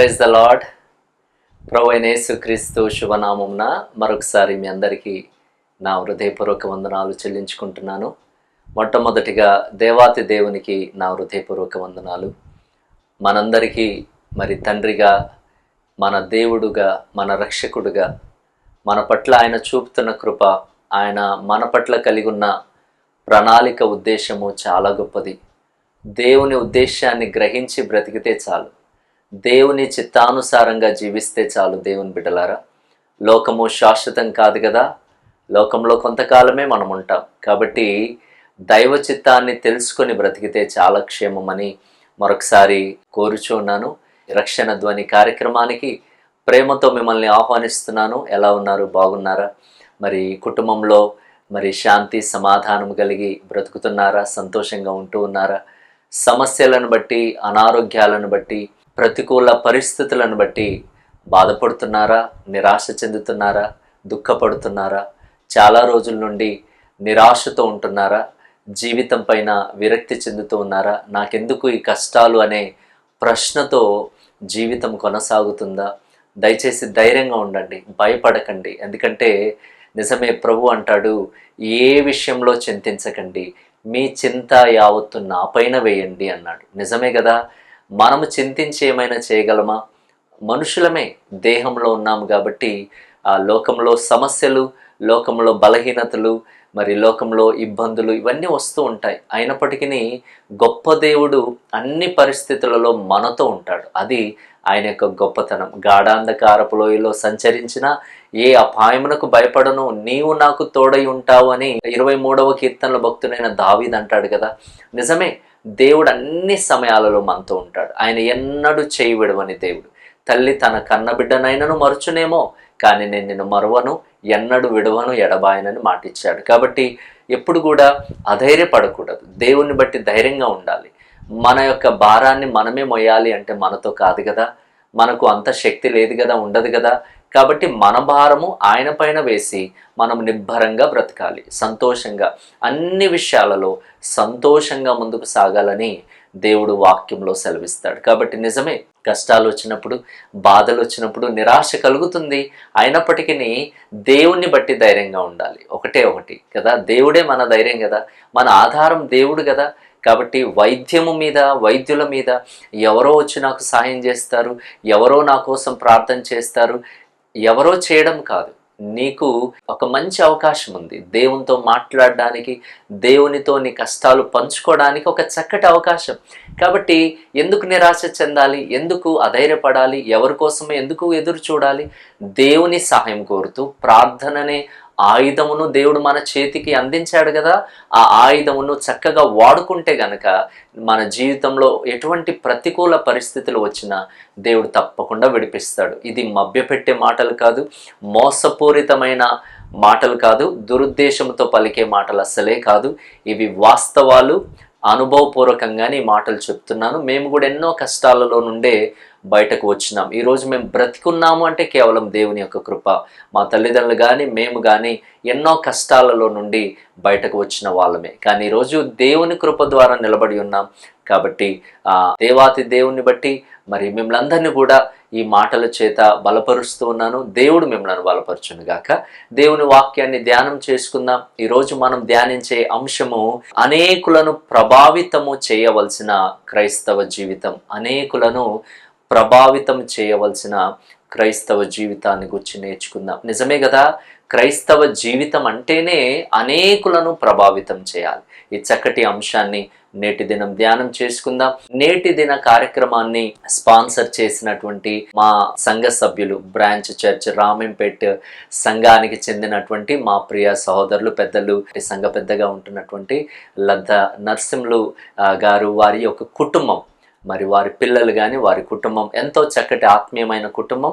Praise the lord ప్రభు క్రీస్తు యేసుక్రీస్తు శుభనామంన మరొకసారి మీ అందరికీ నా హృదయపూర్వక వందనాలు చెల్లించుకుంటున్నాను. మొట్టమొదటిగా దేవాతి దేవునికి నా హృదయపూర్వక వందనాలు. మనందరికీ మరి తండ్రిగా మన దేవుడుగా మన రక్షకుడుగా మన పట్ల ఆయన చూపుతున్న కృప ఆయన మన పట్ల కలిగి ఉన్న ప్రణాళిక ఉద్దేశము చాలా గొప్పది. దేవుని ఉద్దేశాన్ని గ్రహించి బ్రతికితే చాలు. దేవుని చిత్తానుసారంగా జీవిస్తే చాలు దేవుని బిడ్డలారా. లోకము శాశ్వతం కాదు కదా. లోకంలో కొంతకాలమే మనం ఉంటాం కాబట్టి దైవ చిత్తాన్ని తెలుసుకొని బ్రతికితే చాలా క్షేమమని మరొకసారి కోరుచున్నాను రక్షణ ధ్వని కార్యక్రమానికి ప్రేమతో మిమ్మల్ని ఆహ్వానిస్తున్నాను. ఎలా ఉన్నారు? బాగున్నారా? మరి కుటుంబంలో మరి శాంతి సమాధానం కలిగి బ్రతుకుతున్నారా? సంతోషంగా ఉంటూ ఉన్నారా? సమస్యలను బట్టి అనారోగ్యాలను బట్టి ప్రతికూల పరిస్థితులను బట్టి బాధపడుతున్నారా నిరాశ చెందుతున్నారా దుఃఖపడుతున్నారా చాలా రోజుల నుండి నిరాశతో ఉంటున్నారా జీవితం పైన విరక్తి చెందుతూ ఉన్నారా నాకెందుకు ఈ కష్టాలు అనే ప్రశ్నతో జీవితం కొనసాగుతుందా? దయచేసి ధైర్యంగా ఉండండి భయపడకండి. ఎందుకంటే నిజమే ప్రభు అంటాడు ఏ విషయంలో చింతించకండి మీ చింత యావత్తు నా పైన వేయండి అన్నాడు. నిజమే కదా? మనము చింతించి ఏమైనా చేయగలమా? మనుషులమే దేహంలో ఉన్నాము కాబట్టి ఆ లోకంలో సమస్యలు లోకంలో బలహీనతలు మరి లోకంలో ఇబ్బందులు ఇవన్నీ వస్తూ ఉంటాయి. అయినప్పటికీ గొప్ప దేవుడు అన్ని పరిస్థితులలో మనతో ఉంటాడు. అది ఆయన యొక్క గొప్పతనం. గాఢాంధకారపు లోయలో సంచరించిన ఏ అపాయమునకు భయపడను నీవు నాకు తోడై ఉంటావు అని ఇరవై మూడవ కీర్తనల భక్తుడైన దావీద్ అంటాడు కదా. నిజమే దేవుడు అన్ని సమయాలలో మనతో ఉంటాడు. ఆయన ఎన్నడూ చేయి విడవని దేవుడు. తల్లి తన కన్న బిడ్డనైనను మరుచునేమో కానీ నేను నిన్ను మరువను ఎన్నడు విడవను ఎడబాయనని మాటిచ్చాడు. కాబట్టి ఎప్పుడు కూడా అధైర్యపడకూడదు. దేవుణ్ణి బట్టి ధైర్యంగా ఉండాలి. మన యొక్క భారాన్ని మనమే మొయ్యాలి అంటే మనతో కాదు కదా. మనకు అంత శక్తి లేదు కదా ఉండదు కదా. కాబట్టి మన భారము ఆయన పైన వేసి మనం నిబ్బరంగా బ్రతకాలి సంతోషంగా. అన్ని విషయాలలో సంతోషంగా ముందుకు సాగాలని దేవుడు వాక్యంలో సెలవిస్తాడు. కాబట్టి నిజమే కష్టాలు వచ్చినప్పుడు బాధలు వచ్చినప్పుడు నిరాశ కలుగుతుంది. అయినప్పటికీ దేవుణ్ణి బట్టి ధైర్యంగా ఉండాలి. ఒకటే ఒకటి కదా దేవుడే మన ధైర్యం కదా మన ఆధారం దేవుడు కదా. కాబట్టి వైద్యము మీద వైద్యుల మీద ఎవరో వచ్చి నాకు సాయం చేస్తారు ఎవరో నా కోసం ప్రార్థన చేస్తారు ఎవరో చేయడం కాదు. నీకు ఒక మంచి అవకాశం ఉంది. దేవునితో మాట్లాడడానికి దేవునితో నీ కష్టాలు పంచుకోవడానికి ఒక చక్కటి అవకాశం. కాబట్టి ఎందుకు నిరాశ చెందాలి? ఎందుకు అధైర్యపడాలి? ఎవరి కోసమే ఎందుకు ఎదురు చూడాలి? దేవుని సహాయం కోరుతూ ప్రార్థననే ఆయుధమును దేవుడు మన చేతికి అందించాడు కదా ఆ ఆయుధమును చక్కగా వాడుకుంటే గనక మన జీవితంలో ఎటువంటి ప్రతికూల పరిస్థితులు వచ్చినా దేవుడు తప్పకుండా విడిపిస్తాడు. ఇది మభ్యపెట్టే మాటలు కాదు మోసపూరితమైన మాటలు కాదు దురుద్దేశంతో పలికే మాటలు అస్సలే కాదు. ఇవి వాస్తవాలు. అనుభవపూర్వకంగానే ఈ మాటలు చెప్తున్నాను. మేము కూడా ఎన్నో కష్టాలలో నుండే బయటకు వచ్చినాం. ఈరోజు మేము బ్రతికున్నాము అంటే కేవలం దేవుని యొక్క కృప. మా తల్లిదండ్రులు కానీ మేము కానీ ఎన్నో కష్టాలలో నుండి బయటకు వచ్చిన వాళ్ళమే. కానీ ఈరోజు దేవుని కృప ద్వారా నిలబడి ఉన్నాం. కాబట్టి ఆ దేవాతి దేవుని బట్టి మరి మిమ్మల్ని అందరినీ కూడా ఈ మాటల చేత బలపరుస్తూ ఉన్నాను. దేవుడు మిమ్మల్ని బలపరచును గాక. దేవుని వాక్యాన్ని ధ్యానం చేసుకుందాం. ఈరోజు మనం ధ్యానించే అంశము అనేకులను ప్రభావితము చేయవలసిన క్రైస్తవ జీవితం. అనేకులను ప్రభావితం చేయవలసిన క్రైస్తవ జీవితాన్ని గురించి నేర్చుకుందాం. నిజమే కదా? క్రైస్తవ జీవితం అంటేనే అనేకులను ప్రభావితం చేయాలి. ఈ చక్కటి అంశాన్ని నేటి దినం ధ్యానం చేసుకుందాం. నేటి దిన కార్యక్రమాన్ని స్పాన్సర్ చేసినటువంటి మా సంఘ సభ్యులు బ్రాంచ్ చర్చ్ రామింపేట్ సంఘానికి చెందినటువంటి మా ప్రియ సహోదరులు పెద్దలు సంఘ పెద్దగా ఉంటున్నటువంటి లద్ద నర్సింహులు గారు వారి యొక్క కుటుంబం. మరి వారి పిల్లలు కానీ వారి కుటుంబం ఎంతో చక్కటి ఆత్మీయమైన కుటుంబం.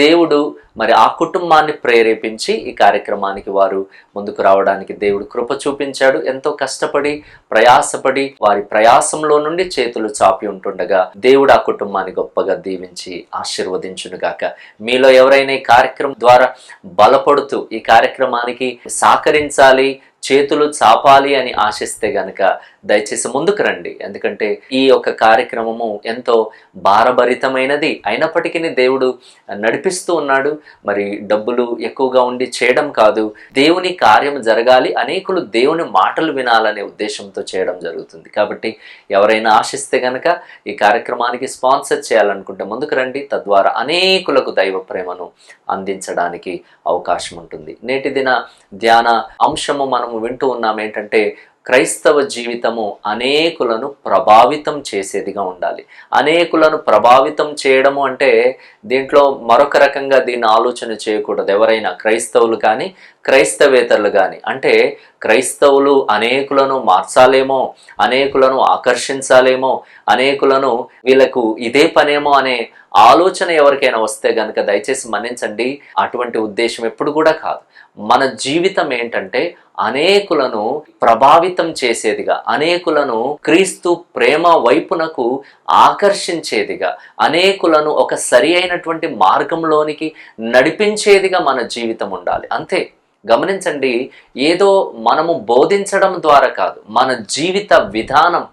దేవుడు మరి ఆ కుటుంబాన్ని ప్రేరేపించి ఈ కార్యక్రమానికి వారు ముందుకు రావడానికి దేవుడు కృప చూపించాడు. ఎంతో కష్టపడి ప్రయాసపడి వారి ప్రయాసంలో నుండి చేతులు చాపి ఉంటుండగా దేవుడు ఆ కుటుంబాన్ని గొప్పగా దీవించి ఆశీర్వదించునుగాక మీలో ఎవరైనా ఈ కార్యక్రమం ద్వారా బలపడుతూ ఈ కార్యక్రమానికి సహకరించాలి చేతులు చాపాలి అని ఆశిస్తే గనక దయచేసి ముందుకు రండి. ఎందుకంటే ఈ యొక్క కార్యక్రమము ఎంతో భారభరితమైనది. అయినప్పటికీ దేవుడు నడిపిస్తూ ఉన్నాడు. మరి డబ్బులు ఎక్కువగా ఉండి చేయడం కాదు. దేవుని కార్యం జరగాలి. అనేకులు దేవుని మాటలు వినాలనే ఉద్దేశంతో చేయడం జరుగుతుంది. కాబట్టి ఎవరైనా ఆశిస్తే గనక ఈ కార్యక్రమానికి స్పాన్సర్ చేయాలనుకుంటే ముందుకు రండి. తద్వారా అనేకులకు దైవ ప్రేమను అందించడానికి అవకాశం ఉంటుంది. నేటి దిన ధ్యాన అంశము మనము వింటూ ఉన్నాం. ఏంటంటే క్రైస్తవ జీవితము అనేకులను ప్రభావితం చేసేదిగా ఉండాలి. అనేకులను ప్రభావితం చేయడము అంటే దీంట్లో మరొక రకంగా దీన్ని ఆలోచన చేయకూడదు. ఎవరైనా క్రైస్తవులు కానీ క్రైస్తవేతరులు కానీ అంటే క్రైస్తవులు అనేకులను మార్చాలేమో అనేకులను ఆకర్షించాలేమో అనేకులను వీళ్ళకు ఇదే పనేమో అనే ఆలోచన ఎవరికైనా వస్తే కనుక దయచేసి మన్నించండి. అటువంటి ఉద్దేశం ఎప్పుడు కూడా కాదు. మన జీవితం ఏంటంటే అనేకులను ప్రభావితం చేసేదిగా అనేకులను క్రీస్తు ప్రేమ వైపునకు ఆకర్షించేదిగా అనేకులను ఒక సరి అయినటువంటి మార్గంలోనికి నడిపించేదిగా మన జీవితం ఉండాలి. అంతే. గమనించండి ఏదో మనము బోధించడం ద్వారా కాదు మన జీవిత విధానం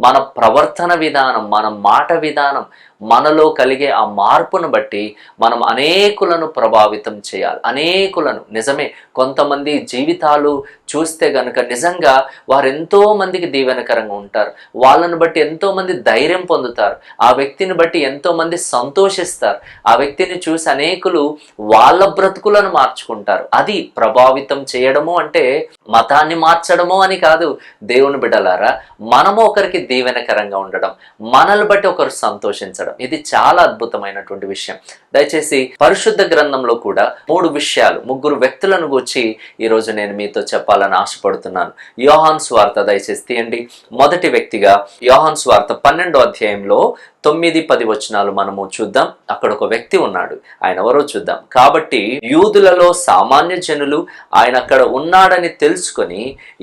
మన ప్రవర్తన విధానం మన మాట విధానం మనలో కలిగే ఆ మార్పును బట్టి మనం అనేకులను ప్రభావితం చేయాలి. అనేకులను. నిజమే కొంతమంది జీవితాలు చూస్తే గనుక నిజంగా వారు ఎంతో మందికి దీవెనకరంగా ఉంటారు. వాళ్ళను బట్టి ఎంతో మంది ధైర్యం పొందుతారు. ఆ వ్యక్తిని బట్టి ఎంతో మంది సంతోషిస్తారు. ఆ వ్యక్తిని చూసి అనేకులు వాళ్ళ బ్రతుకులను మార్చుకుంటారు. అది ప్రభావితం చేయడము అంటే మతాన్ని మార్చడము అని కాదు. దేవుని బిడ్డలారా మనము ఒకరికి దీవెనకరంగా ఉండడం. మనల్ని బట్టి ఒకరు సంతోషించడం. ఇది చాలా అద్భుతమైనటువంటి విషయం. దయచేసి పరిశుద్ధ గ్రంథంలో కూడా మూడు విషయాలు ముగ్గురు వ్యక్తులను గురించి ఈరోజు నేను మీతో చెప్పాలని ఆశపడుతున్నాను. యోహాన్ స్వార్త దయచేసి తీయండి. మొదటి వ్యక్తిగా యోహాన్ స్వార్త పన్నెండో అధ్యాయంలో తొమ్మిది పది వచనాలు మనము చూద్దాం. అక్కడ ఒక వ్యక్తి ఉన్నాడు. ఆయన ఎవరో చూద్దాం. కాబట్టి యూదులలో సామాన్య జనులు ఆయన అక్కడ ఉన్నాడని తెలుసుకొని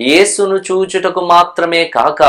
యేసును చూచుటకు మాత్రమే కాక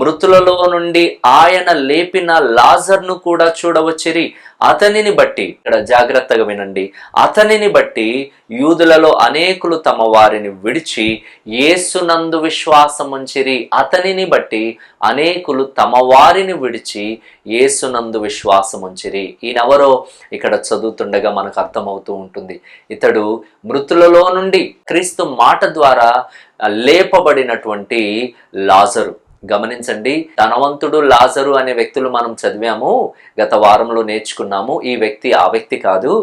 మృతులలో నుండి ఆయన లేపిన లాజర్ను కూడా చూడవచ్చిరి. అతనిని బట్టి ఇక్కడ జాగ్రత్తగా వినండి. అతనిని బట్టి యూదులలో అనేకులు తమ వారిని విడిచి ఏసునందు విశ్వాసముంచిరి. అతనిని బట్టి అనేకులు తమ వారిని విడిచి ఏసునందు విశ్వాసముంచిరి. ఈయనెవరో ఇక్కడ చదువుతుండగా మనకు అర్థమవుతూ ఉంటుంది. ఇతడు మృతులలో నుండి క్రీస్తు మాట ద్వారా లేపబడినటువంటి లాజరు. గమనించండి ధనవంతుడు లాజరు అనే వ్యక్తులు మనం చదివాము గత వారంలో నేర్చుకున్నాము ఈ వ్యక్తి ఆ వ్యక్తి కాదు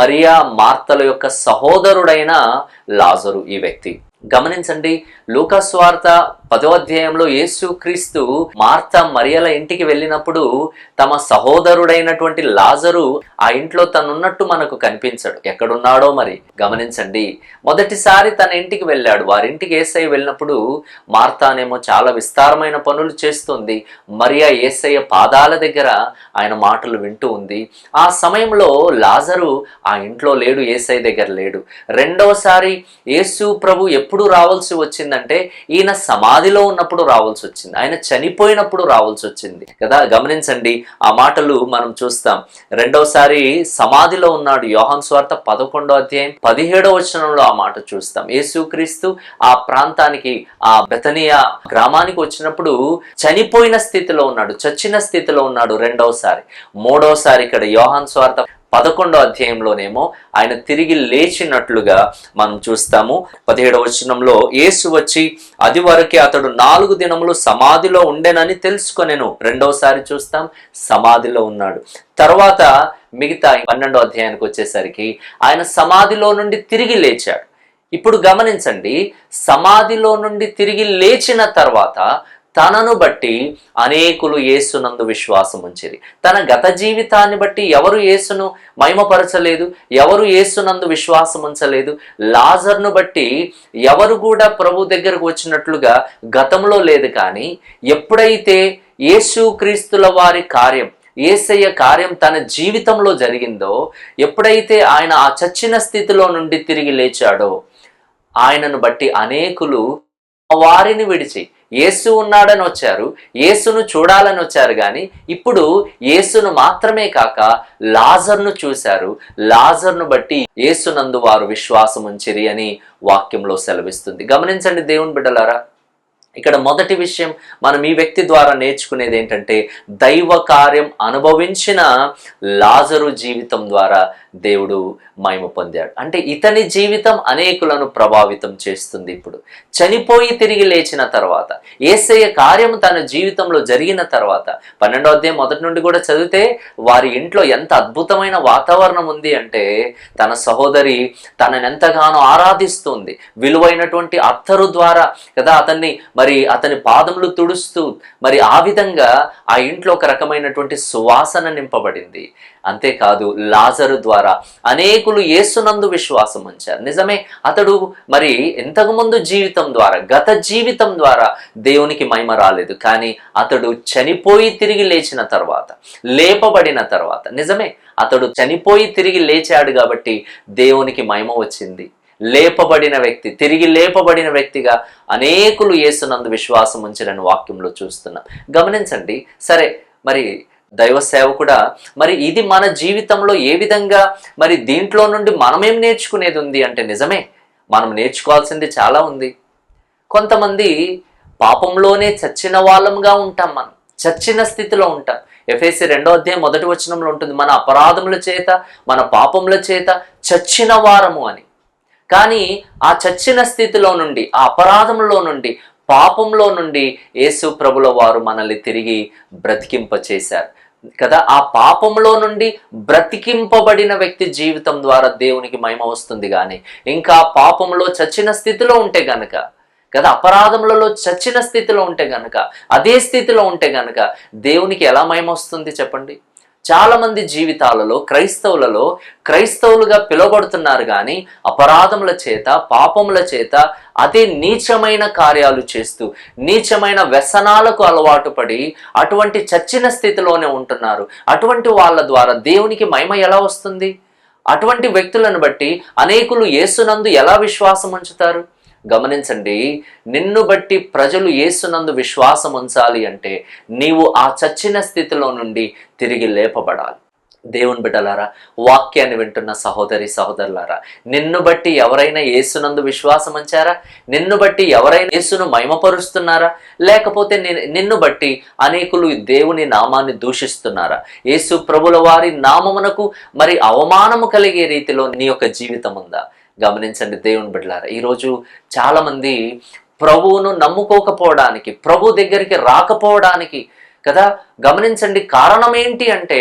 మరియా మార్తల యొక్క సహోదరుడైన లాజరు ఈ వ్యక్తి. గమనించండి లోకస్వార్త పదో అధ్యాయంలో యేసు క్రీస్తు మార్త మరియల ఇంటికి వెళ్ళినప్పుడు తమ సహోదరుడైనటువంటి లాజరు ఆ ఇంట్లో తనున్నట్టు మనకు కనిపించడు. ఎక్కడున్నాడో మరి గమనించండి. మొదటిసారి తన ఇంటికి వెళ్ళాడు. వారింటికి ఏసై వెళ్ళినప్పుడు మార్తానేమో చాలా విస్తారమైన పనులు చేస్తుంది. మరియా ఏసయ్య పాదాల దగ్గర ఆయన మాటలు వింటూ ఉంది. ఆ సమయంలో లాజరు ఆ ఇంట్లో లేడు ఏసై దగ్గర లేడు. రెండవసారి యేసు ప్రభు ఎప్పుడు రావాల్సి వచ్చిందంటే ఈయన సమాధిలో ఉన్నప్పుడు రావాల్సి వచ్చింది. ఆయన చనిపోయినప్పుడు రావాల్సి వచ్చింది. కదా? గమనించండి ఆ మాటలు మనం చూస్తాం. రెండవసారి సమాధిలో ఉన్నాడు యోహన్ స్వార్థ పదకొండో అధ్యాయం పదిహేడో వచనంలో ఆ మాట చూస్తాం. యేసుక్రీస్తు ఆ ప్రాంతానికి ఆ బెతనియా గ్రామానికి వచ్చినప్పుడు చనిపోయిన స్థితిలో ఉన్నాడు చచ్చిన స్థితిలో ఉన్నాడు రెండవసారి మూడవసారి ఇక్కడ యోహాన్ స్వార్థ పదకొండో అధ్యాయంలోనేమో ఆయన తిరిగి లేచినట్లుగా మనం చూస్తాము. పదిహేడవ వచనంలో యేసు వచ్చి అది వరకే అతడు నాలుగు దినములు సమాధిలో ఉండేనని తెలుసుకొనేను. రెండవసారి చూస్తాం సమాధిలో ఉన్నాడు. తర్వాత మిగతా పన్నెండో అధ్యాయానికి వచ్చేసరికి ఆయన సమాధిలో నుండి తిరిగి లేచాడు. ఇప్పుడు గమనించండి సమాధిలో నుండి తిరిగి లేచిన తర్వాత తనను బట్టి అనేకులు యేసునందు విశ్వాసం ఉంచిరి తన గత జీవితాన్ని బట్టి ఎవరు యేసును మహిమపరచలేదు? ఎవరు యేసునందు విశ్వాసం ఉంచలేదు? లాజర్ను బట్టి ఎవరు కూడా ప్రభు దగ్గరకు వచ్చినట్లుగా గతంలో లేదు కానీ ఎప్పుడైతే యేసు క్రీస్తుల వారి కార్యం ఏసయ్య కార్యం తన జీవితంలో జరిగిందో ఎప్పుడైతే ఆయన ఆ చచ్చిన స్థితిలో నుండి తిరిగి లేచాడో ఆయనను బట్టి అనేకులు వారిని విడిచి యేసు ఉన్నాడని వచ్చారు యేసును చూడాలని వచ్చారు కానీ ఇప్పుడు యేసును మాత్రమే కాక లాజర్ను చూశారు. లాజర్ను బట్టి యేసునందు వారు విశ్వాసం ఉంచిరి అని వాక్యంలో సెలవిస్తుంది. గమనించండి దేవుని బిడ్డలారా ఇక్కడ మొదటి విషయం మనం ఈ వ్యక్తి ద్వారా నేర్చుకునేది ఏంటంటే దైవ కార్యం అనుభవించిన లాజరు జీవితం ద్వారా దేవుడు మహిమ పొందాడు. అంటే ఇతని జీవితం అనేకులను ప్రభావితం చేస్తుంది ఇప్పుడు. చనిపోయి తిరిగి లేచిన తర్వాత ఏసయ్య కార్యం తన జీవితంలో జరిగిన తర్వాత పన్నెండో అధ్యాయం మొదటి నుండి కూడా చదివితే వారి ఇంట్లో ఎంత అద్భుతమైన వాతావరణం ఉంది అంటే తన సహోదరి తనని ఎంతగానో ఆరాధిస్తుంది. విలువైనటువంటి అత్తరు ద్వారా కదా అతన్ని మరి అతని పాదములు తుడుస్తూ మరి ఆ విధంగా ఆ ఇంట్లో ఒక రకమైనటువంటి సువాసన నింపబడింది. అంతేకాదు లాజరు ద్వారా అనేకులు యేసునందు విశ్వాసం ఉంచారు. నిజమే అతడు మరి ఇంతకుముందు జీవితం ద్వారా గత జీవితం ద్వారా దేవునికి మహిమ రాలేదు. కానీ అతడు చనిపోయి తిరిగి లేచిన తర్వాత లేపబడిన తర్వాత నిజమే అతడు చనిపోయి తిరిగి లేచాడు కాబట్టి దేవునికి మహిమ వచ్చింది. లేపబడిన వ్యక్తి తిరిగి లేపబడిన వ్యక్తిగా అనేకులు యేసునందు విశ్వాసం ఉంచారని వాక్యంలో చూస్తున్నాం. గమనించండి సరే మరి దైవ సేవకుడా? మరి ఇది మన జీవితంలో ఏ విధంగా మరి దీంట్లో నుండి మనమేం నేర్చుకునేది ఉంది అంటే నిజమే మనం నేర్చుకోవాల్సింది చాలా ఉంది. కొంతమంది పాపంలోనే చచ్చిన వాళ్ళంగా ఉంటాం మనం చచ్చిన స్థితిలో ఉంటాం. ఎఫ్ఎస్సి రెండో అధ్యాయం మొదటి వచనంలో ఉంటుంది మన అపరాధముల చేత మన పాపముల చేత చచ్చిన వారము అని. కానీ ఆ చచ్చిన స్థితిలో నుండి ఆ అపరాధంలో నుండి పాపంలో నుండి యేసు ప్రభుల వారు మనల్ని తిరిగి బ్రతికింప చేశారు కదా? ఆ పాపంలో నుండి బ్రతికింపబడిన వ్యక్తి జీవితం ద్వారా దేవునికి మహిమ వస్తుంది కానీ ఇంకా పాపంలో చచ్చిన స్థితిలో ఉంటే గనక కదా? అపరాధములలో చచ్చిన స్థితిలో ఉంటే గనక అదే స్థితిలో ఉంటే గనక దేవునికి ఎలా మహిమ వస్తుంది చెప్పండి? చాలామంది జీవితాలలో క్రైస్తవులలో క్రైస్తవులుగా పిలువబడుతున్నారు కానీ అపరాధముల చేత పాపముల చేత అతి నీచమైన కార్యాలు చేస్తూ నీచమైన వ్యసనాలకు అలవాటు పడి అటువంటి చచ్చిన స్థితిలోనే ఉంటున్నారు. అటువంటి వాళ్ళ ద్వారా దేవునికి మహిమ ఎలా వస్తుంది? అటువంటి వ్యక్తులను బట్టి అనేకులు యేసునందు ఎలా విశ్వాసం ఉంచుతారు గమనించండి నిన్ను బట్టి ప్రజలు ఏసునందు విశ్వాసం ఉంచాలి అంటే నీవు ఆ చచ్చిన స్థితిలో నుండి తిరిగి లేపబడాలి. దేవుని బిడ్డలారా వాక్యాన్ని వింటున్న సహోదరి సహోదరులారా నిన్ను బట్టి ఎవరైనా యేసునందు విశ్వాసం ఉంచారా? నిన్ను బట్టి ఎవరైనా యేసును మహిమపరుస్తున్నారా? లేకపోతే నిన్ను బట్టి అనేకులు దేవుని నామాన్ని దూషిస్తున్నారా? యేసు ప్రభుల వారి నామమునకు మరి అవమానము కలిగే రీతిలో నీ యొక్క జీవితం ఉందా గమనించండి దేవుని బిడ్డలారా. ఈరోజు చాలామంది ప్రభువును నమ్ముకోకపోవడానికి ప్రభు దగ్గరికి రాకపోవడానికి కదా గమనించండి కారణం ఏంటి అంటే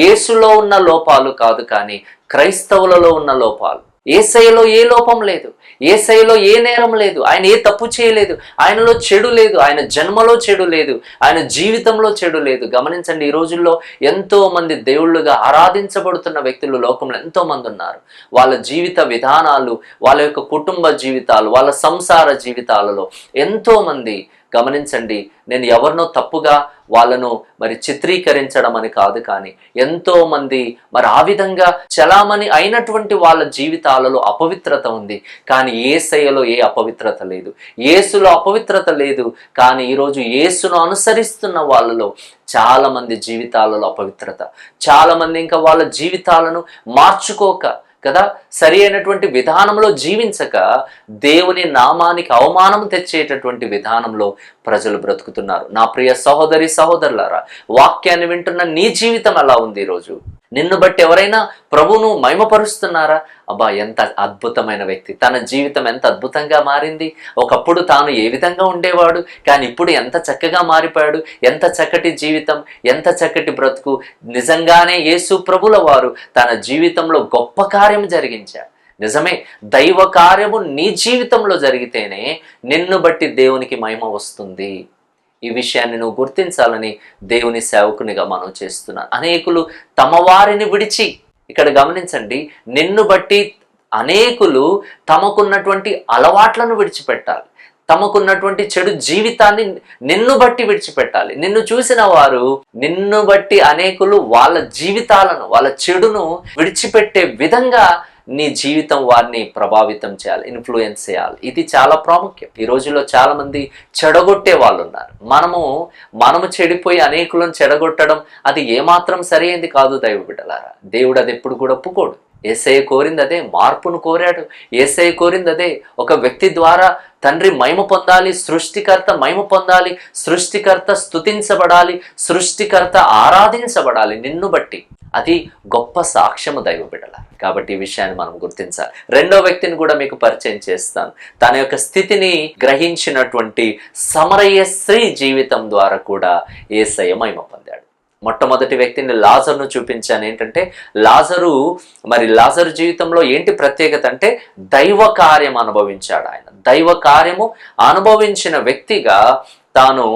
యేసులో ఉన్న లోపాలు కాదు కానీ క్రైస్తవులలో ఉన్న లోపాలు. ఏసైలో ఏ లోపం లేదు. ఏసైలో ఏ నేరం లేదు. ఆయన ఏ తప్పు చేయలేదు. ఆయనలో చెడు లేదు. ఆయన జన్మలో చెడు లేదు. ఆయన జీవితంలో చెడు లేదు. గమనించండి ఈ రోజుల్లో ఎంతో మంది దేవుళ్ళుగా ఆరాధించబడుతున్న వ్యక్తులు లోకంలో ఎంతో మంది ఉన్నారు. వాళ్ళ జీవిత విధానాలు వాళ్ళ యొక్క కుటుంబ జీవితాలు వాళ్ళ సంసార జీవితాలలో ఎంతో మంది. గమనించండి నేను ఎవరినో తప్పుగా వాళ్ళను మరి చిత్రీకరించడం అని కాదు కానీ ఎంతో మంది మరి ఆ విధంగా చలామణి అయినటువంటి వాళ్ళ జీవితాలలో అపవిత్రత ఉంది. కానీ ఏసయ్యలో ఏ అపవిత్రత లేదు. ఏసులో అపవిత్రత లేదు. కానీ ఈరోజు యేసును అనుసరిస్తున్న వాళ్ళలో చాలా మంది జీవితాలలో అపవిత్రత. చాలా మంది ఇంకా వాళ్ళ జీవితాలను మార్చుకోక కదా? సరి అయినటువంటి విధానంలో జీవించక దేవుని నామానికి అవమానం తెచ్చేటటువంటి విధానంలో ప్రజలు బ్రతుకుతున్నారు. నా ప్రియ సహోదరి సహోదరులారా వాక్యాన్ని వింటున్న నీ జీవితం ఎలా ఉంది ఈరోజు. నిన్ను బట్టి ఎవరైనా ప్రభువును మహిమపరుస్తున్నారా? అబ్బా ఎంత అద్భుతమైన వ్యక్తి. తన జీవితం ఎంత అద్భుతంగా మారింది. ఒకప్పుడు తాను ఏ విధంగా ఉండేవాడు? కానీ ఇప్పుడు ఎంత చక్కగా మారిపోయాడు? ఎంత చక్కటి జీవితం ఎంత చక్కటి బ్రతుకు? నిజంగానే యేసు ప్రభుల వారు తన జీవితంలో గొప్ప కార్యం జరిగించారు. నిజమే దైవ కార్యము నీ జీవితంలో జరిగితేనే నిన్ను బట్టి దేవునికి మహిమ వస్తుంది. ఈ విషయాన్ని నువ్వు గుర్తించాలని దేవుని సేవకునిగా మనం చేస్తున్నాను. అనేకులు తమ వారిని విడిచి ఇక్కడ గమనించండి నిన్ను బట్టి అనేకులు తమకున్నటువంటి అలవాట్లను విడిచిపెట్టాలి. తమకున్నటువంటి చెడు జీవితాన్ని నిన్ను బట్టి విడిచిపెట్టాలి. నిన్ను చూసిన వారు నిన్ను బట్టి అనేకులు వాళ్ళ జీవితాలను వాళ్ళ చెడును విడిచిపెట్టే విధంగా నీ జీవితం వారిని ప్రభావితం చేయాలి ఇన్ఫ్లుయెన్స్ చేయాలి. ఇది చాలా ప్రాముఖ్యం. ఈ రోజుల్లో చాలా మంది చెడగొట్టే వాళ్ళు ఉన్నారు మనము మనము చెడిపోయి అనేకులను చెడగొట్టడం అది ఏమాత్రం సరైనది కాదు దైవ బిడ్డలారా దేవుడు అది ఎప్పుడు కూడా ఒప్పుకోడు. ఏసఐ కోరింది అదే మార్పును కోరాడు. ఏసఐ కోరింది అదే ఒక వ్యక్తి ద్వారా తండ్రి మహిమ పొందాలి సృష్టికర్త మహిమ పొందాలి సృష్టికర్త స్థుతించబడాలి సృష్టికర్త ఆరాధించబడాలి నిన్ను బట్టి. అది గొప్ప సాక్ష్యము దైవ బిడ్డల. కాబట్టి ఈ విషయాన్ని మనం గుర్తించాలి. రెండో వ్యక్తిని కూడా మీకు పరిచయం చేస్తాను. తన యొక్క స్థితిని గ్రహించినటువంటి సమరయ్య స్త్రీ జీవితం ద్వారా కూడా ఏసయ్య మహిమ పొందాడు. మొట్టమొదటి వ్యక్తిని లాజర్ను చూపించాను. ఏంటంటే లాజరు మరి లాజరు జీవితంలో ఏంటి ప్రత్యేకత అంటే దైవ కార్యం అనుభవించాడు ఆయన. దైవ కార్యము అనుభవించిన వ్యక్తిగా తాను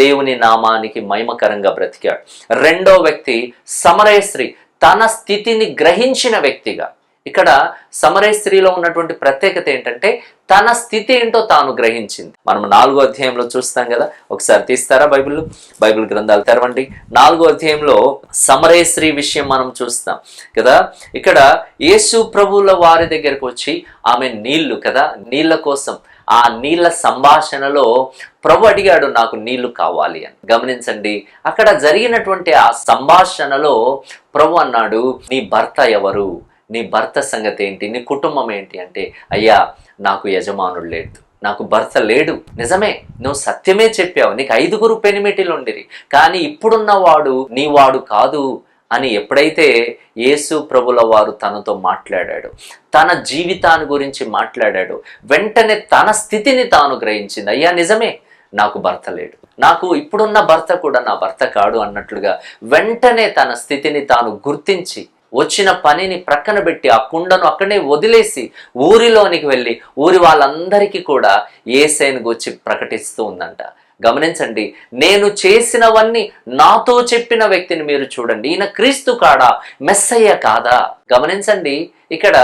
దేవుని నామానికి మహిమకరంగా బ్రతికాడు. రెండో వ్యక్తి సమరయశ్రీ స్త్రీ. తన స్థితిని గ్రహించిన వ్యక్తిగా. ఇక్కడ సమరయ స్త్రీలో ఉన్నటువంటి ప్రత్యేకత ఏంటంటే తన స్థితి ఏంటో తాను గ్రహించింది. మనం నాలుగో అధ్యాయంలో చూస్తాం కదా. ఒకసారి తీస్తారా బైబిల్ బైబిల్ గ్రంథాలు తెరవండి. నాలుగో అధ్యాయంలో సమరయ స్త్రీ విషయం మనం చూస్తాం కదా. ఇక్కడ యేసు ప్రభువుల వారి దగ్గరకు వచ్చి ఆమె నీళ్ళు కదా నీళ్ళ కోసం ఆ నీళ్ళ సంభాషణలో ప్రభు అడిగాడు నాకు నీళ్ళు కావాలి అని. గమనించండి అక్కడ జరిగినటువంటి ఆ సంభాషణలో ప్రభు అన్నాడు నీ భర్త ఎవరు? నీ భర్త సంగతి ఏంటి? నీ కుటుంబం ఏంటి? అంటే అయ్యా నాకు యజమానుడు లేదు నాకు భర్త లేడు. నిజమే నువ్వు సత్యమే చెప్పావు. నీకు ఐదుగురు పెనిమిటిలు ఉండిరి కానీ ఇప్పుడున్న వాడు నీ వాడు కాదు. అని ఎప్పుడైతే యేసు ప్రభుల వారు తనతో మాట్లాడాడు తన జీవితాన్ని గురించి మాట్లాడాడు వెంటనే తన స్థితిని తాను గ్రహించింది అయ్యా నిజమే నాకు భర్త లేడు నాకు ఇప్పుడున్న భర్త కూడా నా భర్త కాడు అన్నట్లుగా వెంటనే తన స్థితిని తాను గుర్తించి వచ్చిన పనిని ప్రక్కన పెట్టి ఆ కుండను అక్కడే వదిలేసి ఊరిలోనికి వెళ్ళి ఊరి వాళ్ళందరికీ కూడా ఏసైని గురించి ప్రకటిస్తూ ఉందంట. గమనించండి నేను చేసినవన్నీ నాతో చెప్పిన వ్యక్తిని మీరు చూడండి. ఈయన క్రీస్తు కాడా? మెస్సయ్య కాదా? గమనించండి ఇక్కడ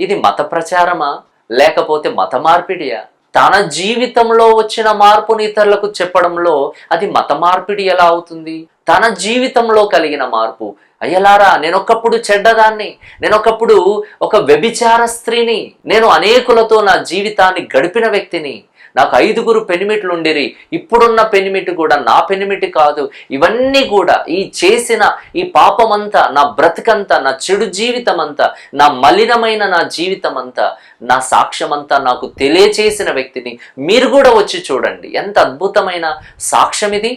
ఇది మత ప్రచారమా? లేకపోతే మత మార్పిడియా? తన జీవితంలో వచ్చిన మార్పుని ఇతరులకు చెప్పడంలో అది మత మార్పిడి ఎలా అవుతుంది? తన జీవితంలో కలిగిన మార్పు. అయ్యలారా నేనొకప్పుడు చెడ్డదాన్ని నేనొకప్పుడు ఒక వ్యభిచార స్త్రీని నేను అనేకులతో నా జీవితాన్ని గడిపిన వ్యక్తిని నాకు ఐదుగురు పెనిమిట్లు ఉండేరి ఇప్పుడున్న పెనిమిటి కూడా నా పెనిమిటి కాదు. ఇవన్నీ కూడా ఈ చేసిన ఈ పాపమంతా నా బ్రతకంతా నా చెడు జీవితం అంతా నా మలినమైన నా జీవితం అంతా నా సాక్ష్యమంతా నాకు తెలియచేసిన వ్యక్తిని మీరు కూడా వచ్చి చూడండి. ఎంత అద్భుతమైన సాక్ష్యం ఇది.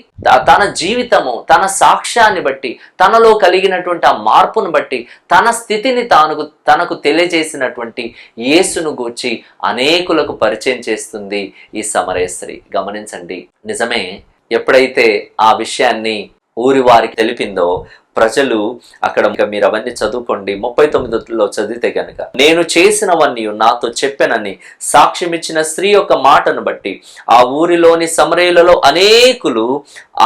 తన జీవితము తన సాక్ష్యాన్ని బట్టి తనలో కలిగినటువంటి ఆ మార్పును బట్టి తన స్థితిని తాను తనకు తెలియజేసినటువంటి యేసును గూర్చి అనేకులకు పరిచయం చేస్తుంది ఈ సమరేశ్వరి గమనించండి. నిజమే ఎప్పుడైతే ఆ విషయాన్ని ఊరి వారికి తెలిపిందో ప్రజలు అక్కడ ఇంకా మీరు అవన్నీ చదువుకోండి. ముప్పై తొమ్మిదిలో చదివితే కనుక నేను చేసినవన్నీ నాతో చెప్పానని సాక్ష్యం ఇచ్చిన స్త్రీ యొక్క మాటను బట్టి ఆ ఊరిలోని సమరయులలో అనేకులు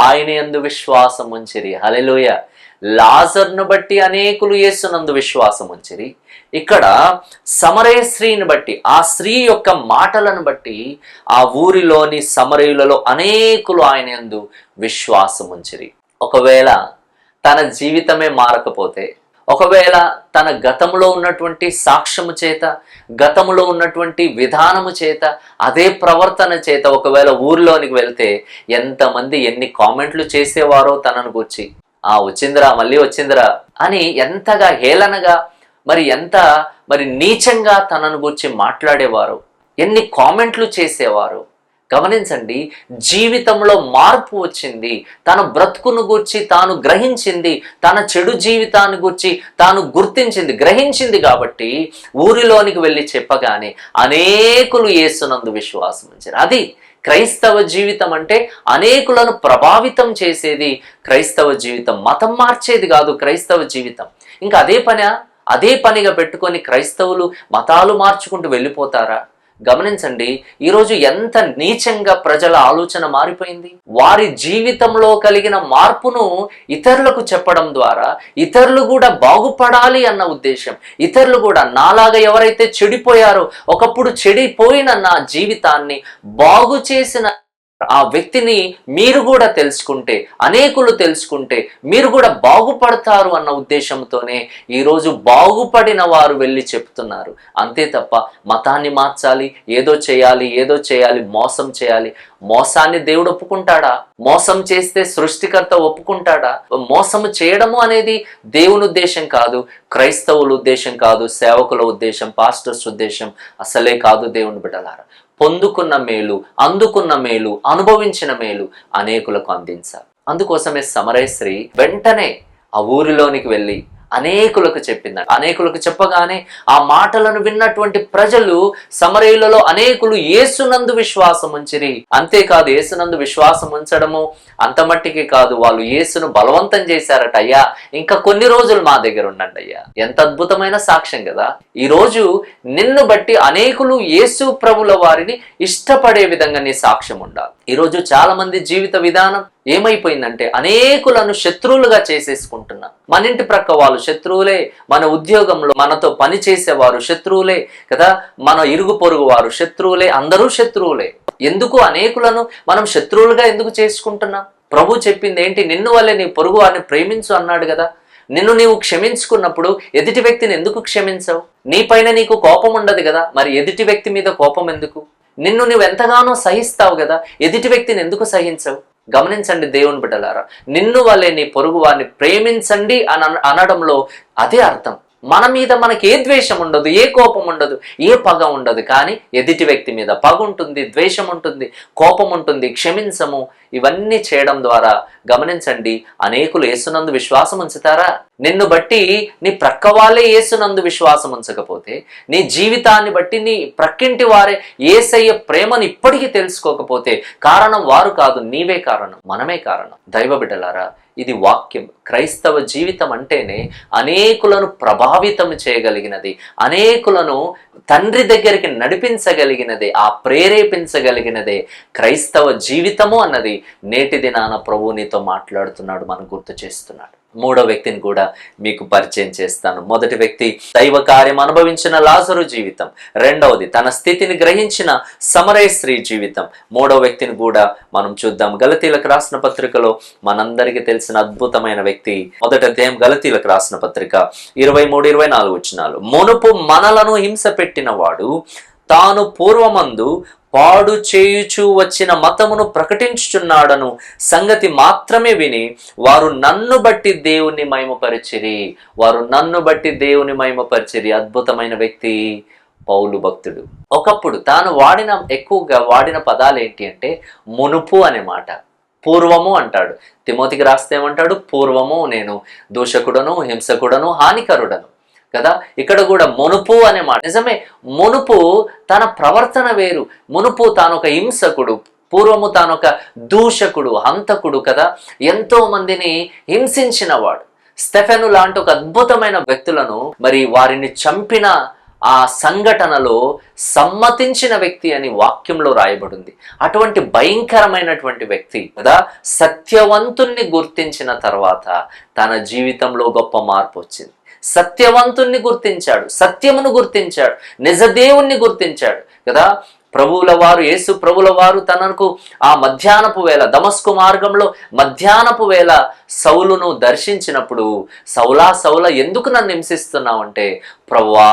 ఆయన యందు విశ్వాసం ఉంచిరి. హలెలోయ లాజర్ను బట్టి అనేకులు యేసునందు విశ్వాసం ఉంచిరి. ఇక్కడ సమరే స్త్రీని బట్టి ఆ స్త్రీ యొక్క మాటలను బట్టి ఆ ఊరిలోని సమరయులలో అనేకులు ఆయన ఎందు విశ్వాసం ఉంచిరి. ఒకవేళ తన జీవితమే మారకపోతే ఒకవేళ తన గతంలో ఉన్నటువంటి సాక్ష్యము చేత గతంలో ఉన్నటువంటి విధానము చేత అదే ప్రవర్తన చేత ఒకవేళ ఊరిలోనికి వెళ్తే ఎంతమంది ఎన్ని కామెంట్లు చేసేవారో తనను గుర్చి ఆ వచ్చిందిరా మళ్ళీ వచ్చిందిరా అని ఎంతగా హేళనగా మరి ఎంత మరి నీచంగా తనను గురించి మాట్లాడేవారు ఎన్ని కామెంట్లు చేసేవారు గమనించండి జీవితంలో మార్పు వచ్చింది. తన బ్రతుకును గూర్చి తాను గ్రహించింది తన చెడు జీవితాన్ని గూర్చి తాను గుర్తించింది గ్రహించింది కాబట్టి ఊరిలోనికి వెళ్ళి చెప్పగానే అనేకులు యేసునందు విశ్వాసం ఉంచారు. అది క్రైస్తవ జీవితం అంటే అనేకులను ప్రభావితం చేసేది క్రైస్తవ జీవితం మతం మార్చేది కాదు క్రైస్తవ జీవితం. ఇంకా అదే పని అదే పనిగా పెట్టుకొని క్రైస్తవులు మతాలు మార్చుకుంటూ వెళ్ళిపోతారా? గమనించండి ఈరోజు ఎంత నీచంగా ప్రజల ఆలోచన మారిపోయింది? వారి జీవితంలో కలిగిన మార్పును ఇతరులకు చెప్పడం ద్వారా ఇతరులు కూడా బాగుపడాలి అన్న ఉద్దేశం. ఇతరులు కూడా నాలాగా ఎవరైతే చెడిపోయారో ఒకప్పుడు చెడిపోయిన నా జీవితాన్ని బాగు చేసిన ఆ వ్యక్తిని మీరు కూడా తెలుసుకుంటే అనేకులు తెలుసుకుంటే మీరు కూడా బాగుపడతారు అన్న ఉద్దేశంతోనే ఈరోజు బాగుపడిన వారు వెళ్ళి చెప్తున్నారు. అంతే తప్ప మతాన్ని మార్చాలి ఏదో చేయాలి ఏదో చేయాలి మోసం చేయాలి. మోసాన్ని దేవుడు ఒప్పుకుంటాడా? మోసం చేస్తే సృష్టికర్త ఒప్పుకుంటాడా? మోసము చేయడము అనేది దేవుని ఉద్దేశం కాదు క్రైస్తవుల ఉద్దేశం కాదు సేవకుల ఉద్దేశం పాస్టర్స్ ఉద్దేశం. అసలే కాదు దేవుని బిడ్డలారా. పొందుకున్న మేలు అందుకున్న మేలు అనుభవించిన మేలు అనేకులకు అందించాలి. అందుకోసమే సమరేశ్రీ వెంటనే ఆ ఊరిలోనికి వెళ్ళి అనేకులకు చెప్పింది అనేకులకు చెప్పగానే ఆ మాటలను విన్నటువంటి ప్రజలు సమరయులలో అనేకులు ఏసునందు విశ్వాసం ఉంచిరి. అంతేకాదు ఏసునందు విశ్వాసం ఉంచడము అంత మట్టికి కాదు వాళ్ళు యేసును బలవంతం చేశారట అయ్యా. ఇంకా కొన్ని రోజులు మా దగ్గర ఉండండి అయ్యా. ఎంత అద్భుతమైన సాక్ష్యం కదా. ఈ రోజు నిన్ను బట్టి అనేకులు యేసు ప్రభుల వారిని ఇష్టపడే విధంగా నీ సాక్ష్యం ఉండాలి. ఈరోజు చాలా మంది జీవిత విధానం ఏమైపోయిందంటే అనేకులను శత్రువులుగా చేసేసుకుంటున్నా. మన ఇంటి ప్రక్క వాళ్ళు శత్రువులే మన ఉద్యోగంలో మనతో పని చేసేవారు శత్రువులే కదా మన ఇరుగు పొరుగు వారు శత్రువులే అందరూ శత్రువులే. ఎందుకు అనేకులను మనం శత్రువులుగా ఎందుకు చేసుకుంటున్నాం? ప్రభు చెప్పింది ఏంటి? నిన్ను వల్లే నీ పొరుగు వారిని ప్రేమించు అన్నాడు కదా. నిన్ను నీవు క్షమించుకున్నప్పుడు ఎదుటి వ్యక్తిని ఎందుకు క్షమించవు? నీపైన నీకు కోపం ఉండదు కదా. మరి ఎదుటి వ్యక్తి మీద కోపం ఎందుకు? నిన్ను నువ్వు ఎంతగానో సహిస్తావు కదా ఎదుటి వ్యక్తిని ఎందుకు సహించవు? గమనించండి దేవుని బిడ్డలారా నిన్ను వల్లే నీ పొరుగు వారిని ప్రేమించండి అని అనడంలో అదే అర్థం. మన మీద మనకి ఏ ద్వేషం ఉండదు ఏ కోపం ఉండదు ఏ పగ ఉండదు. కానీ ఎదుటి వ్యక్తి మీద పగ ఉంటుంది ద్వేషం ఉంటుంది కోపం ఉంటుంది క్షమించము ఇవన్నీ చేయడం ద్వారా గమనించండి. అనేకులు యేసునందు విశ్వాసం ఉంచుతారా? నిన్ను బట్టి నీ ప్రక్క వాళ్ళే యేసునందు విశ్వాసం ఉంచకపోతే నీ జీవితాన్ని బట్టి నీ ప్రక్కింటి వారే ఏసయ్య ప్రేమను ఇప్పటికీ తెలుసుకోకపోతే కారణం వారు కాదు నీవే కారణం మనమే కారణం. దైవ బిడ్డలారా ఇది వాక్యం. క్రైస్తవ జీవితం అంటేనే అనేకులను ప్రభావితం చేయగలిగినది అనేకులను తండ్రి దగ్గరికి నడిపించగలిగినదే ఆ ప్రేరేపించగలిగినదే క్రైస్తవ జీవితము అన్నది. నేటి దినాన ప్రభు నీతో మాట్లాడుతున్నాడు మనం గుర్తు చేస్తున్నాడు. మూడో వ్యక్తిని కూడా మీకు పరిచయం చేస్తాను. మొదటి వ్యక్తి దైవ కార్యం అనుభవించిన లాజరు జీవితం. రెండవది తన స్థితిని గ్రహించిన సమరయ స్త్రీ జీవితం. మూడో వ్యక్తిని కూడా మనం చూద్దాం. గలతీలకు రాసిన పత్రికలో మనందరికీ తెలిసిన అద్భుతమైన వ్యక్తి. మొదట అధ్యాయం గలతీలకు రాసిన పత్రిక ఇరవై మూడు ఇరవై నాలుగు వచ్చినాలు మునుపు మనలను హింస పెట్టిన వాడు తాను పూర్వమందు పాడు చేయుచు వచ్చిన మతమును ప్రకటించుచున్నాడను సంగతి మాత్రమే విని వారు నన్ను బట్టి దేవుని మహిమపరిచిరి. వారు నన్ను బట్టి దేవుని మహిమపరిచిరి. అద్భుతమైన వ్యక్తి పౌలు భక్తుడు. ఒకప్పుడు తాను వాడిన ఎక్కువగా వాడిన పదాలు ఏంటి అంటే మునుపు అనే మాట. పూర్వము అంటాడు. తిమోతికి రాస్తే ఏమంటాడు? పూర్వము నేను దూషకుడను హింసకుడను హానికరుడను. కదా? ఇక్కడ కూడా మునుపు అనే మాట. నిజమే మునుపు తన ప్రవర్తన వేరు. మునుపు తాను ఒక హింసకుడు పూర్వము తాను ఒక దూషకుడు హంతకుడు కదా? ఎంతో మందిని హింసించినవాడు. స్టెఫెను లాంటి ఒక అద్భుతమైన వ్యక్తులను మరి వారిని చంపిన ఆ సంఘటనలో సమ్మతించిన వ్యక్తి అని వాక్యంలో రాయబడింది. అటువంటి భయంకరమైనటువంటి వ్యక్తి కదా? సత్యవంతుణ్ణి గుర్తించిన తర్వాత తన జీవితంలో గొప్ప మార్పు వచ్చింది. సత్యవంతుణ్ణి గుర్తించాడు సత్యమును గుర్తించాడు నిజదేవుణ్ణి గుర్తించాడు కదా? ప్రభువుల వారు యేసు ప్రభుల వారు తనకు ఆ మధ్యాహ్నపు వేళ దమస్కు మార్గంలో మధ్యాహ్నపు వేళ సౌలును దర్శించినప్పుడు సౌలా సౌల ఎందుకు నన్ను హింసిస్తున్నావు అంటే ప్రవ్వా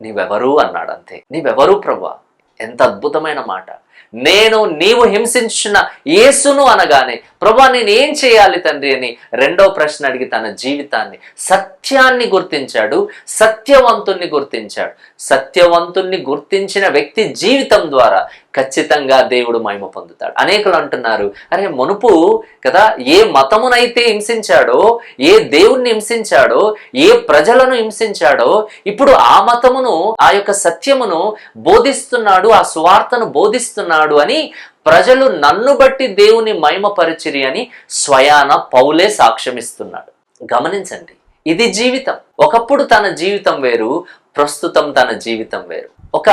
నీవెవరు? అన్నాడు అంతే నీవెవరు ప్రవ్వా? ఎంత అద్భుతమైన మాట. నేను నీవు హింసించిన యేసును అనగానే ప్రభా నేను ఏం చేయాలి తండ్రి అని రెండో ప్రశ్న అడిగి తన జీవితాన్ని సత్యాన్ని గుర్తించాడు సత్యవంతుణ్ణి గుర్తించాడు. సత్యవంతుణ్ణి గుర్తించిన వ్యక్తి జీవితం ద్వారా ఖచ్చితంగా దేవుడు మహిమ పొందుతాడు. అనేకులు అంటున్నారు అరే మునుపు కదా ఏ మతమునైతే హింసించాడో ఏ దేవుణ్ణి హింసించాడో ఏ ప్రజలను హింసించాడో ఇప్పుడు ఆ మతమును ఆ యొక్క సత్యమును బోధిస్తున్నాడు ఆ సువార్తను బోధిస్తున్నాడు అని ప్రజలు నన్ను బట్టి దేవుని మహిమపరిచిరి అని స్వయాన పౌలే సాక్ష్యమిస్తున్నాడు. గమనించండి ఇది జీవితం. ఒకప్పుడు తన జీవితం వేరు ప్రస్తుతం తన జీవితం వేరు. ఒక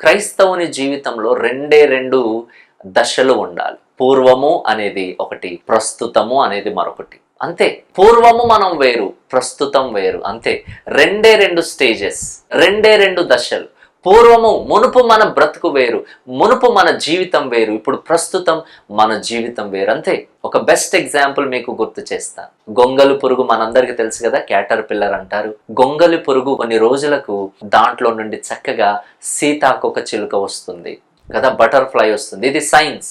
క్రైస్తవుని జీవితంలో రెండే రెండు దశలు ఉండాలి. పూర్వము అనేది ఒకటి ప్రస్తుతము అనేది మరొకటి. అంతే. పూర్వము మనం వేరు ప్రస్తుతం వేరు. అంతే. రెండే రెండు స్టేజెస్ రెండే రెండు దశలు. పూర్వము మునుపు మన బ్రతుకు వేరు మునుపు మన జీవితం వేరు ఇప్పుడు ప్రస్తుతం మన జీవితం వేరు. అంతే ఒక బెస్ట్ ఎగ్జాంపుల్ మీకు గుర్తు చేస్తాను గొంగలి పురుగు మనందరికీ తెలుసు కదా క్యాటర్ పిల్లర్ అంటారు. గొంగలి పురుగు కొన్ని రోజులకు దాంట్లో నుండి చక్కగా సీతాకొక చిలుక వస్తుంది కదా బటర్ఫ్లై వస్తుంది. ఇది సైన్స్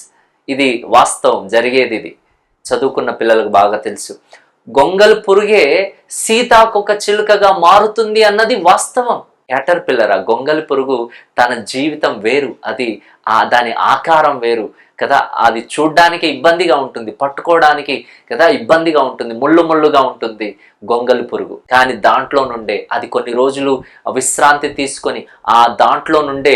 ఇది వాస్తవం జరిగేది ఇది. చదువుకున్న పిల్లలకు బాగా తెలుసు. గొంగలి పురుగే సీతాకొక చిలుకగా మారుతుంది అన్నది వాస్తవం. క్యాటర్ పిల్లర్ ఆ గొంగలి పురుగు తన జీవితం వేరు అది ఆ దాని ఆకారం వేరు కదా? అది చూడ్డానికి ఇబ్బందిగా ఉంటుంది పట్టుకోవడానికి కదా? ఇబ్బందిగా ఉంటుంది ముళ్ళు ముళ్ళుగా ఉంటుంది. గొంగలి పురుగు. కానీ దాంట్లో నుండే అది కొన్ని రోజులు విశ్రాంతి తీసుకొని ఆ దాంట్లో నుండే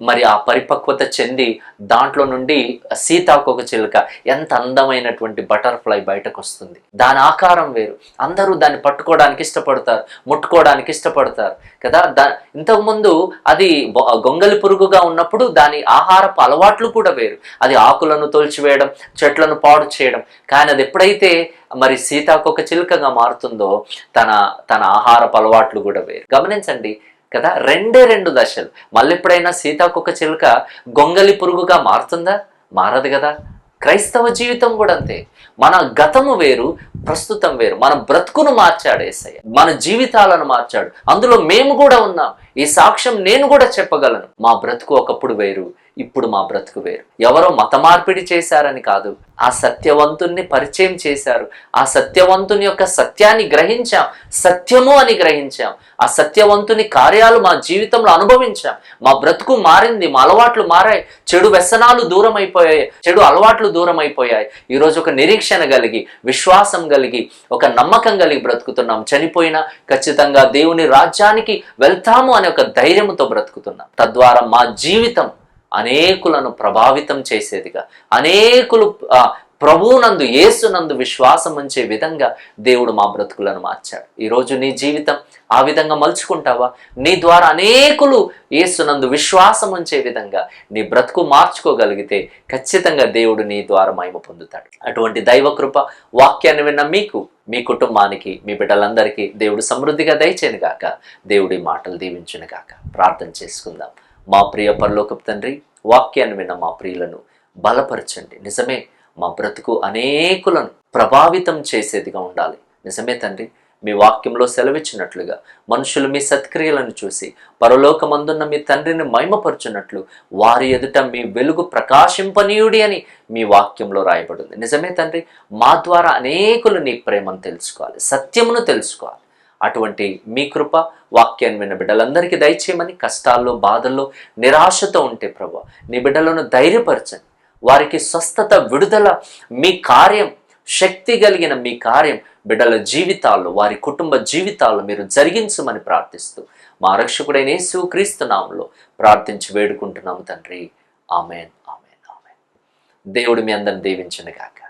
మరి ఆ పరిపక్వత చెంది దాంట్లో నుండి సీతాకొక చిలుక. ఎంత అందమైనటువంటి బటర్ఫ్లై బయటకు వస్తుంది దాని ఆకారం వేరు. అందరూ దాన్ని పట్టుకోవడానికి ఇష్టపడతారు ముట్టుకోవడానికి ఇష్టపడతారు కదా? దా ఇంతకుముందు అది గొంగలి పురుగుగా ఉన్నప్పుడు దాని ఆహారపు అలవాట్లు కూడా వేరు. అది ఆకులను తోల్చివేయడం చెట్లను పాడు చేయడం. కానీ అది ఎప్పుడైతే మరి సీతాకొక చిలుకగా మారుతుందో తన తన ఆహారపు అలవాట్లు కూడా వేరు. గమనించండి కదా రెండే రెండు దశలు. మళ్ళీ ఎప్పుడైనా సీతాకొక చిలుక గొంగలి పురుగుగా మారుతుందా? మారదు కదా. క్రైస్తవ జీవితం కూడా అంతే. మన గతము వేరు ప్రస్తుతం వేరు. మన బ్రతుకును మార్చాడు ఏసయ్య. మన జీవితాలను మార్చాడు. అందులో మేము కూడా ఉన్నాం. ఈ సాక్ష్యం నేను కూడా చెప్పగలను. మా బ్రతుకు ఒకప్పుడు వేరు ఇప్పుడు మా బ్రతుకు వేరు. ఎవరో మత మార్పిడి చేశారని కాదు ఆ సత్యవంతుణ్ణి పరిచయం చేశారు. ఆ సత్యవంతుని యొక్క సత్యాన్ని గ్రహించాం సత్యము అని గ్రహించాం. ఆ సత్యవంతుని కార్యాలు మా జీవితంలో అనుభవించాం. మా బ్రతుకు మారింది మా అలవాట్లు మారాయి. చెడు వ్యసనాలు దూరం అయిపోయాయి చెడు అలవాట్లు దూరం అయిపోయాయి ఈరోజు ఒక నిరీక్షణ కలిగి విశ్వాసం కలిగి ఒక నమ్మకం కలిగి బ్రతుకుతున్నాం. చనిపోయినా ఖచ్చితంగా దేవుని రాజ్యానికి వెళ్తాము అనే ఒక ధైర్యంతో బ్రతుకుతున్నాం. తద్వారా మా జీవితం అనేకులను ప్రభావితం చేసేదిగా అనేకులు ప్రభువునందు యేసునందు విశ్వాసం ఉంచే విధంగా దేవుడు మా బ్రతుకులను మార్చాడు. ఈరోజు నీ జీవితం ఆ విధంగా మలుచుకుంటావా? నీ ద్వారా అనేకులు యేసునందు విశ్వాసం ఉంచే విధంగా నీ బ్రతుకు మార్చుకోగలిగితే ఖచ్చితంగా దేవుడు నీ ద్వారా మహిమ పొందుతాడు. అటువంటి దైవ కృప వాక్యాన్ని విన్న మీకు మీ కుటుంబానికి మీ బిడ్డలందరికీ దేవుడు సమృద్ధిగా దయచేను గాక దేవుడి మాటలు దీవించును గాక ప్రార్థన చేసుకుందాం. మా ప్రియ పరలోకపు తండ్రి వాక్యాన్ని విన్న మా ప్రియులను బలపరచండి. నిజమే మా బ్రతుకు అనేకులను ప్రభావితం చేసేదిగా ఉండాలి. నిజమే తండ్రి మీ వాక్యంలో సెలవిచ్చినట్లుగా మనుషులు మీ సత్క్రియలను చూసి పరలోకమందున్న మీ తండ్రిని మహిమపరచున్నట్లు వారి ఎదుట మీ వెలుగు ప్రకాశింపనీయుడి అని మీ వాక్యంలో రాయబడింది. నిజమే తండ్రి మా ద్వారా అనేకులు నీ ప్రేమను తెలుసుకోవాలి సత్యమును తెలుసుకోవాలి. అటువంటి మీ కృప వాక్యాన్ని విన్న బిడ్డలందరికీ దయచేయమని కష్టాల్లో బాధల్లో నిరాశతో ఉంటే ప్రభు నీ బిడ్డలను ధైర్యపరచండి. వారికి స్వస్థత విడుదల మీ కార్యం శక్తి కలిగిన మీ కార్యం బిడ్డల జీవితాల్లో వారి కుటుంబ జీవితాల్లో మీరు జరిగించమని ప్రార్థిస్తూ మా రక్షకుడైన యేసు క్రీస్తు నామంలో ప్రార్థించి వేడుకుంటున్నాము తండ్రి. Amen amen amen. దేవుడు మీ అందరిని దీవించను గాక.